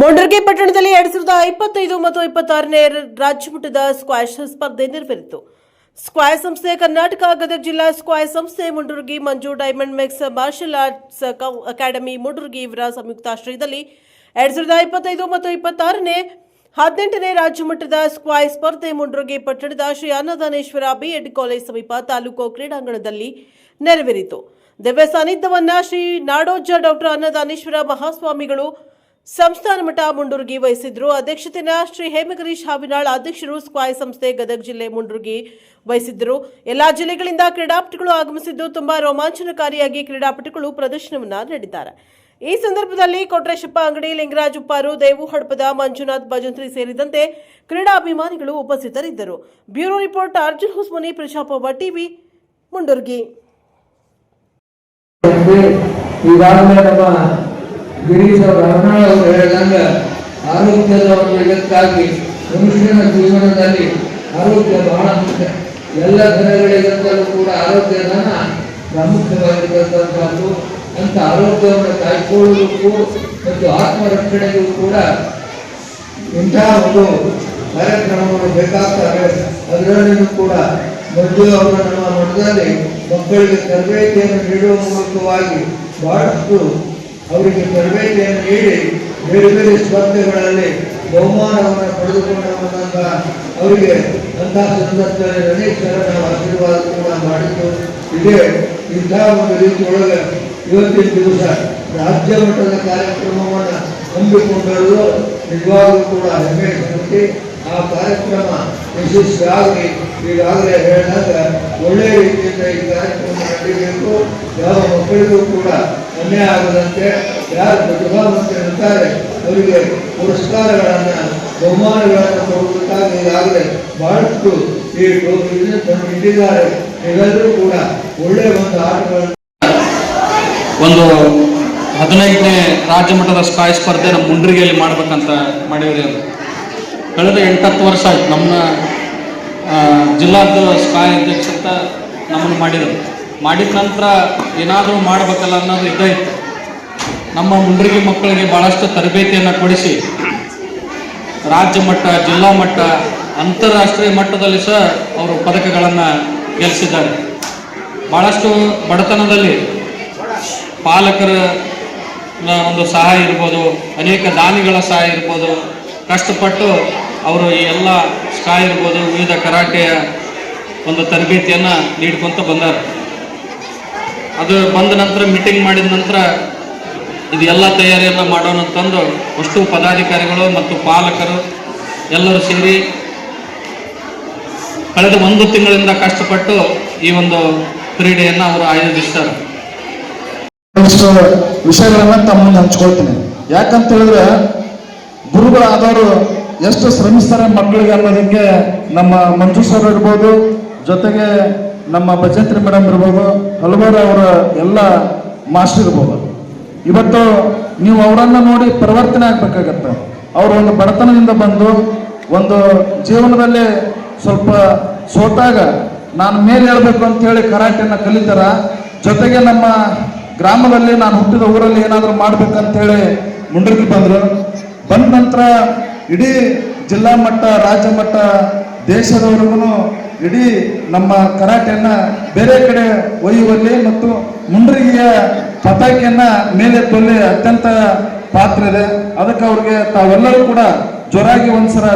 ಮೊಂಡರ್ಗೆ ಪಟ್ಟಣದಲ್ಲಿ ಎರಡ್ ಸಾವಿರದ ಇಪ್ಪತ್ತೈದು ಮತ್ತು ಇಪ್ಪತ್ತಾರನೇ ರಾಜ್ಯ ಮಟ್ಟದ ಸ್ಕ್ವಾಷ್ ಸ್ಪರ್ಧೆ ನೆರವೇರಿತು. ಸ್ಕ್ವಾಯ್ ಸಂಸ್ಥೆ ಕರ್ನಾಟಕ, ಗದಗ ಜಿಲ್ಲಾ ಸ್ಕ್ವಾಯ್ ಸಂಸ್ಥೆ Mundargi, Manju diamond mix martial arts academy Mundargi ಇವರ ಸಂಯುಕ್ತಾಶ್ರಯದಲ್ಲಿ ಎರಡ್ ಸಾವಿರದ ಇಪ್ಪತ್ತೈದು ಮತ್ತು ಇಪ್ಪತ್ತಾರನೇ ಹದಿನೆಂಟನೇ ರಾಜ್ಯ ಮಟ್ಟದ ಸ್ಕ್ವಾಯ್ ಸ್ಪರ್ಧೆ ಮುಂಡರ್ಗಿ ಪಟ್ಟಣದ ಶ್ರೀ ಅನ್ನದಾನೇಶ್ವರ ಬಿಎಡ್ ಕಾಲೇಜ್ ಸಮೀಪ ತಾಲೂಕು ಕ್ರೀಡಾಂಗಣದಲ್ಲಿ ನೆರವೇರಿತು. ದಿವ್ಯ ಸಾನ್ನಿಧ್ಯವನ್ನ ಶ್ರೀ ನಾಡೋಜ ಡಾಕ್ಟರ್ ಅನ್ನದಾನೇಶ್ವರ ಮಹಾಸ್ವಾಮಿಗಳು ಸಂಸ್ಥಾನ ಮಠ ಮುಂಡೂರ್ಗಿ ವಹಿಸಿದ್ರು. ಅಧ್ಯಕ್ಷತೆನ ಶ್ರೀ ಹೇಮಗಿರೀಶ್ ಹಾವಿನಾಳ್ ಅಧ್ಯಕ್ಷರು ಸ್ಕ್ವಾಯ್ ಸಂಸ್ಥೆ ಗದಗ ಜಿಲ್ಲೆ ಮುಂಡೂರ್ಗಿ ವಹಿಸಿದ್ದರು ಎಲ್ಲಾ ಜಿಲ್ಲೆಗಳಿಂದ ಕ್ರೀಡಾಪಟುಗಳು ಆಗಮಿಸಿದ್ದು ತುಂಬಾ ರೋಮಾಂಚನಕಾರಿಯಾಗಿ ಕ್ರೀಡಾಪಟುಗಳು ಪ್ರದರ್ಶನವನ್ನ ನೀಡಿದ್ದಾರೆ. ಈ ಸಂದರ್ಭದಲ್ಲಿ ಕೊಟ್ರೇಶಪ್ಪ ಅಂಗಡಿ, ಲಿಂಗರಾಜ್ ಉಪ್ಪಾರು ದೇವು ಹಡಪದ ಮಂಜುನಾಥ್ ಭಜಂತ್ರಿ ಸೇರಿದಂತೆ ಕ್ರೀಡಾಭಿಮಾನಿಗಳು ಉಪಸ್ಥಿತರಿದ್ದರು. ಬ್ಯೂರೋ ರಿಪೋರ್ಟ್, ಅರ್ಜುನ್ ಹುಸ್ಮನಿ ಪ್ರಜಾಪವ ಟಿವಿ ಮುಂಡೂರ್ಗಿ. ಗಿರೀಶ್ ಅರ್ನಾಳ್ ಅವರು ಆರೋಗ್ಯದ ಒಂದು ಇದಕ್ಕಾಗಿ ಮನುಷ್ಯನ ಜೀವನದಲ್ಲಿ ಆರೋಗ್ಯ ಬಹಳ ಮುಖ್ಯ. ಎಲ್ಲ ದಿನಗಳಿಗಿಂತಲೂ ಕೂಡ ಆರೋಗ್ಯದನ್ನ ಪ್ರಾಮುಖ್ಯವಾಗಿರ್ತಕ್ಕಂಥದ್ದು. ಅಂತ ಆರೋಗ್ಯವನ್ನು ಕಾಯ್ಕೊಳ್ಳುವುದಕ್ಕೂ ಮತ್ತು ಆತ್ಮರಕ್ಷಣೆಗೂ ಕೂಡ ಇಂತಹ ಒಂದು ಕಾರ್ಯಕ್ರಮಗಳು ಬೇಕಾಗ್ತವೆ ಅದರಲ್ಲಿಯೂ ಕೂಡ ಮೊದಲು ಅವರು ನಮ್ಮ ಮಠದಲ್ಲಿ ಮಕ್ಕಳಿಗೆ ತರಬೇತಿಯನ್ನು ನೀಡುವ ಮೂಲಕವಾಗಿ ಬಹಳಷ್ಟು ಅವರಿಗೆ ತರಬೇತಿಯನ್ನು ನೀಡಿ ಬೇರೆ ಬೇರೆ ಸ್ಪರ್ಧೆಗಳಲ್ಲಿ ಬಹುಮಾನವನ್ನು ಪಡೆದುಕೊಂಡು ಅವರಿಗೆ ಅಂತಹ ಸಂದರ್ಭದಲ್ಲಿ ರಣೇಶ್ವರ ನಾವು ಆಶೀರ್ವಾದ ಕೂಡ ಮಾಡಿದ್ದು ಇದೆ. ಇಂತಹ ಒಂದು ರೀತಿಯೊಳಗೆ ಇವತ್ತಿನ ದಿವಸ ರಾಜ್ಯ ಮಟ್ಟದ ಕಾರ್ಯಕ್ರಮವನ್ನು ಹಮ್ಮಿಕೊಂಡಿರುವುದು ನಿಜವಾಗಲೂ ಕೂಡ ಹೆಮ್ಮೆ ಸಂಗತಿ. ಆ ಕಾರ್ಯಕ್ರಮ ಯಶಸ್ವಿಯಾಗಿ ಈಗಾಗಲೇ ಹೇಳಿದಾಗ ಒಳ್ಳೆಯ ರೀತಿಯಿಂದ ಈ ಕಾರ್ಯಕ್ರಮ ನಡೆಯಬೇಕು. ಯಾವ ಮಕ್ಕಳಿಗೂ ಕೂಡ ಅನ್ಯಾಯ ಆಗದಂತೆ ಯಾರು ಪ್ರತಿಭಾವಂತರಿರ್ತಾರೆ ಅವರಿಗೆ ಪುರಸ್ಕಾರಗಳನ್ನು, ಬಹುಮಾನಗಳನ್ನು ಕೊಡುವುದಕ್ಕಾಗಿ ಈಗಾಗಲೇ ಬಹಳಷ್ಟು ಈ ತಂದು ಇಟ್ಟಿದ್ದಾರೆ ನೀವೆಲ್ಲರೂ ಕೂಡ ಒಳ್ಳೆಯ ಒಂದು ಆಟಗಳನ್ನು ಒಂದು ಹದಿನೈದನೇ ರಾಜ್ಯ ಮಟ್ಟದ ಸ್ಕಾಯ್ ಸ್ಪರ್ಧೆ ನಮ್ಮ ಮುಂಡ್ರಿಗೆಯಲ್ಲಿ ಮಾಡ್ಬೇಕಂತ ಮಾಡಿದ್ರಿ ಅದು ಕಳೆದ ಎಂಟತ್ತು ವರ್ಷ ಆಯ್ತು, ನಮ್ಮ ಜಿಲ್ಲಾದ ಸ್ಕಾಯ್ ಅಧ್ಯಕ್ಷ ನಮ್ಮನ್ನು ಮಾಡಿದರು ಮಾಡಿದ ನಂತರ ಏನಾದರೂ ಮಾಡಬೇಕಲ್ಲ ಅನ್ನೋದು ಇದ್ದೇ ಇತ್ತು. ನಮ್ಮ ಮುಂಡ್ರಿಗೆ ಮಕ್ಕಳಿಗೆ ಭಾಳಷ್ಟು ತರಬೇತಿಯನ್ನು ಕೊಡಿಸಿ ರಾಜ್ಯ ಮಟ್ಟ, ಜಿಲ್ಲಾ ಮಟ್ಟ, ಅಂತಾರಾಷ್ಟ್ರೀಯ ಮಟ್ಟದಲ್ಲಿ ಸಹ ಅವರು ಪದಕಗಳನ್ನು ಗೆಲ್ಲಿಸಿದ್ದಾರೆ. ಭಾಳಷ್ಟು ಬಡತನದಲ್ಲಿ ಪಾಲಕರ ಒಂದು ಸಹಾಯ ಇರ್ಬೋದು, ಅನೇಕ ದಾನಿಗಳ ಸಹಾಯ ಇರ್ಬೋದು, ಕಷ್ಟಪಟ್ಟು ಅವರು ಈ ಎಲ್ಲ ಸ್ಕಾಯ್ ಇರ್ಬೋದು, ವಿವಿಧ ಕರಾಟೆಯ ಒಂದು ತರಬೇತಿಯನ್ನು ನೀಡ್ಕೊತ ಬಂದಾರೆ. ಅದು ಬಂದ ನಂತರ ಮೀಟಿಂಗ್ ಮಾಡಿದ ನಂತರ ಇದೆಲ್ಲ ತಯಾರಿಯನ್ನು ಮಾಡೋಣ ಅಂತಂದು ಅಷ್ಟು ಪದಾಧಿಕಾರಿಗಳು ಮತ್ತು ಪಾಲಕರು ಎಲ್ಲರೂ ಸೇರಿ ಕಳೆದ ಒಂದು ತಿಂಗಳಿಂದ ಕಷ್ಟಪಟ್ಟು ಈ ಒಂದು ಕ್ರೀಡೆಯನ್ನು ಅವರು ಆಯೋಜಿಸ್ತಾರೆ. ವಿಷಯಗಳನ್ನ ತಮ್ಮ ಮುಂದೆ ಹಂಚ್ಕೊಳ್ತೀನಿ. ಯಾಕಂತ ಹೇಳಿದ್ರೆ ಗುರುಗಳಾದವರು ಎಷ್ಟು ಶ್ರಮಿಸ್ತಾರೆ ಮಕ್ಕಳಿಗೆ ಅನ್ನೋದಕ್ಕೆ ನಮ್ಮ ಮಂಜು ಸರ್ ಇರ್ಬೋದು, ಜೊತೆಗೆ ನಮ್ಮ ಭಜಂತ್ರಿ ಮೇಡಮ್ ಇರ್ಬೋದು, ಹಲವಾರು ಅವರ ಎಲ್ಲ ಮಾಸ್ಟರ್ ಇರ್ಬೋದು. ಇವತ್ತು ನೀವು ಅವರನ್ನು ನೋಡಿ ಪರಿವರ್ತನೆ ಆಗಬೇಕಾಗತ್ತೆ. ಅವರು ಒಂದು ಬಡತನದಿಂದ ಬಂದು, ಒಂದು ಜೀವನದಲ್ಲಿ ಸ್ವಲ್ಪ ಸೋತಾಗ ನಾನು ಮೇಲೆ ಹೇಳಬೇಕು ಅಂತ ಹೇಳಿ ಕರಾಟೆಯನ್ನ ಕಲಿತಾರ. ಜೊತೆಗೆ ನಮ್ಮ ಗ್ರಾಮದಲ್ಲಿ ನಾನು ಹುಟ್ಟಿದ ಊರಲ್ಲಿ ಏನಾದರೂ ಮಾಡ್ಬೇಕಂತ ಹೇಳಿ ಮುಂಡ್ರಿಗೆ ಬಂದರು. ಬಂದ ನಂತರ ಇಡೀ ಜಿಲ್ಲಾ ಮಟ್ಟ, ರಾಜ್ಯ ಮಟ್ಟ ದೇಶದವರೆಗೂ ಇಡೀ ನಮ್ಮ ಕರಾಟೆಯನ್ನ ಬೇರೆ ಕಡೆ ಒಯ್ಯುವಲ್ಲಿ ಮತ್ತು ಮುಂಡ್ರಿಗೆಯ ಮೇಲೆ ಮೇಲೆತ್ತುವಲ್ಲಿ ಅತ್ಯಂತ ಪಾತ್ರ ಇದೆ. ಅದಕ್ಕೆ ಅವ್ರಿಗೆ ತಾವೆಲ್ಲರೂ ಕೂಡ ಜ್ವರಾಗಿ ಒಂದ್ಸಲ